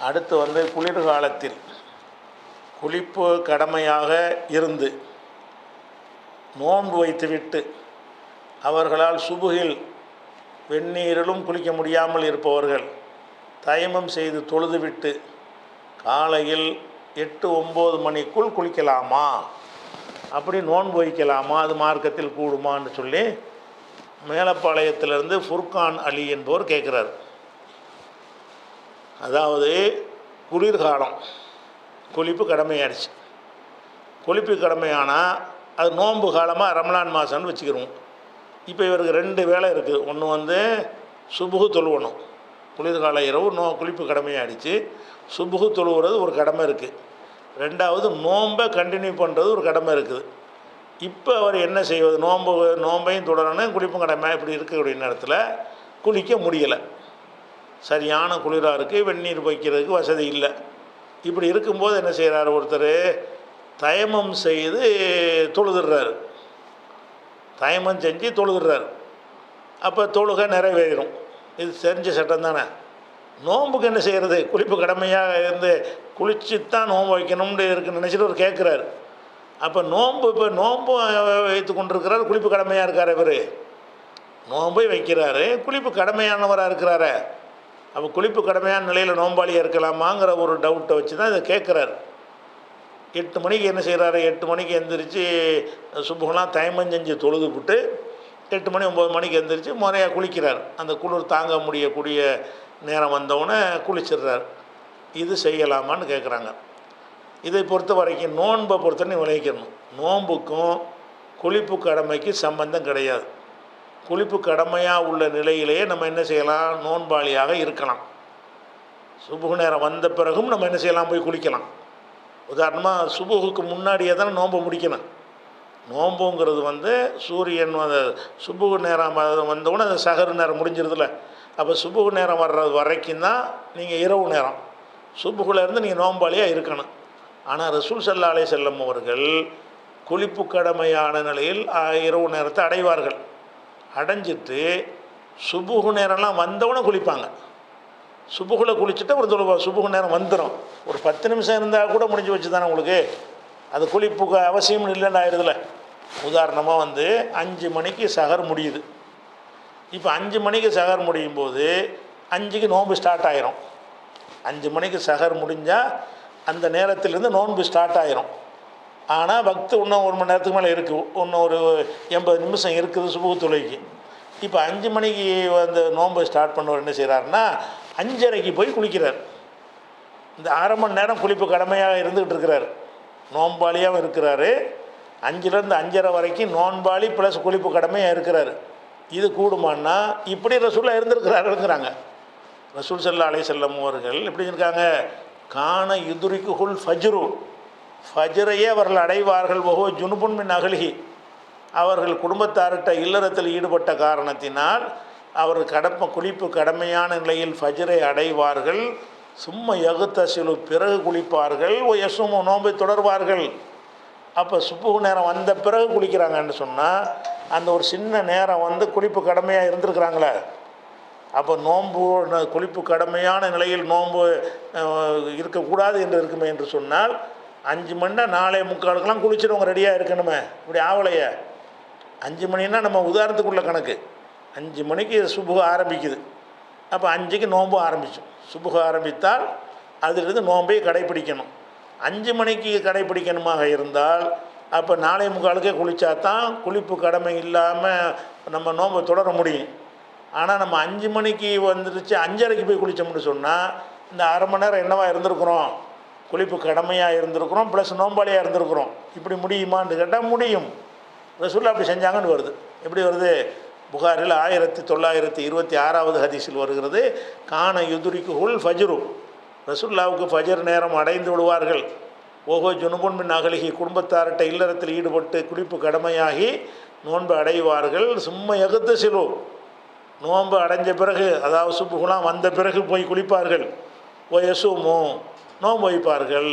அடுத்து வந்து குளிர்காலத்தில் குளிப்பு கடமையாக இருந்து நோன்பு வைத்துவிட்டு அவர்களால் சுபுகில் வெந்நீரிலும் குளிக்க முடியாமல் இருப்பவர்கள் தயமம் செய்து தொழுதுவிட்டு காலையில் எட்டு ஒம்பது மணிக்குள் குளிக்கலாமா? அப்படி நோன்பு வைக்கலாமா? அது மார்க்கத்தில் கூடுமான்னு சொல்லி மேலப்பாளையத்திலிருந்து ஃபுர்கான் அலி என்பவர் கேட்குறார். அதாவது குளிர்காலம். குளிப்பு கடமையாயிடுச்சு. குளிப்பு கடமையானால் அது நோன்பு காலமாக ரமலான் மாதம்னு வச்சுக்கிறோம். இப்போ இவருக்கு ரெண்டு வேலை இருக்குது ஒன்று வந்து சுபுகு தொழுவணும். குளிர்கால இரவு நோ குளிப்பு கடமையாயிடுச்சு. சுபுகு தொழுவுறது ஒரு கடமை இருக்குது ரெண்டாவது நோன்பை கண்டினியூ பண்ணுறது ஒரு கடமை இருக்குது. இப்போ அவர் என்ன செய்வது? நோன்பு நோன்பையும் தொடரணும் குளிப்பும் கடமை இப்படி இருக்கக்கூடிய நேரத்தில் குளிக்க முடியலை. சரியான குளிராக இருக்குது வெந்நீர் வைக்கிறதுக்கு வசதி இல்லை. இப்படி இருக்கும்போது என்ன செய்கிறார் ஒருத்தர்? தயமம் செய்து தொழுதுடுறாரு தயமம் செஞ்சு தொழுதுடுறாரு அப்போ தொழுகை நிறைவேறும் இது தெரிஞ்ச சட்டம் தானே. நோன்புக்கு என்ன செய்கிறது குளிப்பு கடமையாக இருந்து குளிச்சு தான் நோன்பு வைக்கணும்னு இருக்குன்னு நினச்சிட்டு அவர் கேட்குறாரு அப்போ நோன்பு இப்போ நோன்பு வைத்து கொண்டிருக்கிறார் குளிப்பு கடமையாக இருக்கார் இவர். நோன்பை வைக்கிறாரு குளிப்பு கடமையானவராக இருக்கிறாரு. அப்போ குளிப்பு கடமையான நிலையில் நோம்பாளியாக இருக்கலாமாங்கிற ஒரு டவுட்டை வச்சு தான் இதை கேட்குறாரு எட்டு மணிக்கு என்ன செய்கிறாரு எட்டு மணிக்கு எந்திரிச்சு சுப்புகெல்லாம் தயமம் செஞ்சு தொழுது விட்டு எட்டு மணி ஒம்பது மணிக்கு எந்திரிச்சு முறையாக குளிக்கிறார். அந்த குளிர் தாங்க முடியக்கூடிய நேரம் வந்தவுடனே குளிச்சிடுறார். இது செய்யலாமான்னு கேட்குறாங்க இதை பொறுத்த வரைக்கும் நோன்பை பொறுத்தவரை விளைவிக்கணும் நோன்புக்கும் குளிப்பு கடமைக்கு சம்பந்தம் கிடையாது. குளிப்பு கடமையாக உள்ள நிலையிலேயே நம்ம என்ன செய்யலாம்? நோன்பாளியாக இருக்கலாம். சுபுகு நேரம் வந்த பிறகும் நம்ம என்ன செய்யலாம்? போய் குளிக்கலாம். உதாரணமாக சுபுகுக்கு முன்னாடியே தானே நோன்பை முடிக்கணும். நோம்புங்கிறது வந்து சூரியன் அந்த சுபுகு நேரம் வந்தவுடனே அந்த சகரு நேரம் முடிஞ்சிருதுல அப்போ சுபுகு நேரம் வர்றது வரைக்கும் தான் நீங்கள் இரவு நேரம். சுபுகுலேருந்து நீங்கள் நோம்பாளியாக இருக்கணும். ஆனால் ரசூல் சல்லா அலை செல்லம் அவர்கள் குளிப்பு கடமையான நிலையில் இரவு நேரத்தை அடைவார்கள். அடைஞ்சிட்டு சுபுகு நேரம்லாம் வந்தவுடனே குளிப்பாங்க. சுபுகில் குளிச்சுட்டு ஒரு தொழுவா சுபுகு நேரம் வந்துடும் ஒரு பத்து நிமிஷம் இருந்தால் கூட முடிஞ்சு வச்சு தானே உங்களுக்கு? அது குளிப்புக்கு அவசியம் இல்லைன்னு ஆயிடுதுல. உதாரணமாக வந்து அஞ்சு மணிக்கு சகர் முடியுது. இப்போ அஞ்சு மணிக்கு சகர் முடியும் போது அஞ்சுக்கு நோன்பு ஸ்டார்ட் ஆயிரும். அஞ்சு மணிக்கு சகர் முடிஞ்சால் அந்த நேரத்திலேருந்து நோன்பு ஸ்டார்ட் ஆயிரும். ஆனால் பக்து இன்னும் ஒரு மணி நேரத்துக்கு மேலே இருக்குது இன்னும் ஒரு எண்பது நிமிஷம் இருக்குது சுபுகு தொழுகைக்கு இப்போ அஞ்சு மணிக்கு வந்து நோன்பு ஸ்டார்ட் பண்ணவர் என்ன செய்கிறாருன்னா அஞ்சரைக்கு போய் குளிக்கிறார். இந்த அரை மணி நேரம் குளிப்பு கடமையாக இருந்துக்கிட்டு இருக்கிறார். நோன்பாளியாகவும் இருக்கிறாரு. அஞ்சுலேருந்து அஞ்சரை வரைக்கும் நோன்பாளி ப்ளஸ் குளிப்பு கடமையாக இருக்கிறாரு. இது கூடுமான்னா இப்படி ரசூலாக இருந்திருக்கிறாருங்கிறாங்க. ரசூல் செல்லா அலை செல்லம் அவர்கள் எப்படி இருக்காங்க? காண யுதுரிக்கு ஃபஜ்ரு. ஃபஜ்ரையே அவர்கள் அடைவார்கள். ஒவ்வொரு ஜுனுபுன்மின் மின் அவர்கள் குடும்பத்தார்கிட்ட இல்லறத்தில் ஈடுபட்ட காரணத்தினால் அவர் கடப்ப குளிப்பு கடமையான நிலையில் ஃபஜ்ரை அடைவார்கள். சும்மா எகுத்தசிலு பிறகு குளிப்பார்கள். யசுமு நோன்பை தொடர்வார்கள். அப்போ சுப்புகு நேரம் வந்த பிறகு குளிக்கிறாங்கன்னு சொன்னால் அந்த ஒரு சின்ன நேரம் வந்து குளிப்பு கடமையாக இருந்திருக்கிறாங்களே. அப்போ நோன்பு ந- குளிப்பு கடமையான நிலையில் நோன்பு இருக்கக்கூடாது என்று இருக்குமே என்று சொன்னால் அஞ்சு மணினா நாளை முக்காலுக்கெல்லாம் குளிச்சிடுவோம் ரெடியாக இருக்கணுமே இப்படி ஆவலையே. அஞ்சு மணின்னா நம்ம உதாரணத்துக்குள்ள கணக்கு. அஞ்சு மணிக்கு சுபுகம் ஆரம்பிக்குது. அப்போ அஞ்சுக்கு நோன்பு ஆரம்பிச்சோம் சுபுக ஆரம்பித்தால் அதிலிருந்து நோன்பை கடைப்பிடிக்கணும் அஞ்சு மணிக்கு கடைப்பிடிக்கணுமாக இருந்தால் அப்போ நாளை முக்காலுக்கே குளித்தா தான் குளிப்பு கடமை இல்லாமல் நம்ம நோன்பை தொடர முடியும். ஆனால் நம்ம அஞ்சு மணிக்கு வந்துடுச்சு அஞ்சரைக்கு போய் குளித்தோம்னு சொன்னால் இந்த அரை மணி நேரம் என்னவா இருந்திருக்கிறோம்? குளிப்பு கடமையாக இருந்திருக்கிறோம் ப்ளஸ் நோம்பாளியாக இருந்திருக்கிறோம். இப்படி முடியுமான்னு கேட்டால் முடியும். ரசூல்லா அப்படி செஞ்சாங்கன்னு வருது. எப்படி வருது? புகாரில் ஆயிரத்தி தொள்ளாயிரத்தி இருபத்தி ஆறாவது ஹதீஸில் வருகிறது காண யுதுரிக்கு ஹுல் ஃபஜ்ரு. ரசுல்லாவுக்கு ஃபஜர் நேரம் அடைந்து விடுவார்கள். ஓஹோ ஜுனுபுன் மின் அகலிகி குடும்பத்தார்கிட்ட இல்லறத்தில் ஈடுபட்டு குளிப்பு கடமையாகி நோன்பு அடைவார்கள். சும்மா எகுத்த சிலு நோன்பு அடைஞ்ச பிறகு அதாவது சுப்புகுலாம் வந்த பிறகு போய் குளிப்பார்கள். ஓ நோன்பு வைப்பார்கள்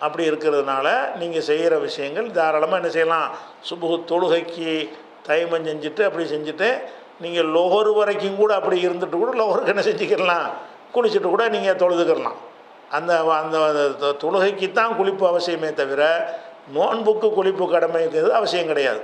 அப்படி இருக்கிறதுனால நீங்கள் செய்கிற விஷயங்கள் தாராளமாக என்ன செய்யலாம்? சுபுகு தொழுகைக்கு தைமம் செஞ்சுட்டு அப்படி செஞ்சுட்டு நீங்கள் லோகர் வரைக்கும் கூட அப்படி இருந்துட்டு கூட லோகருக்கு என்ன செஞ்சுக்கிடலாம்? குளிச்சுட்டு கூட நீங்கள் தொழுதுக்கிடலாம். அந்த அந்த தொழுகைக்கு தான் குளிப்பு அவசியமே தவிர நோன்புக்கு குளிப்பு கடமைங்கிறது அவசியம் கிடையாது.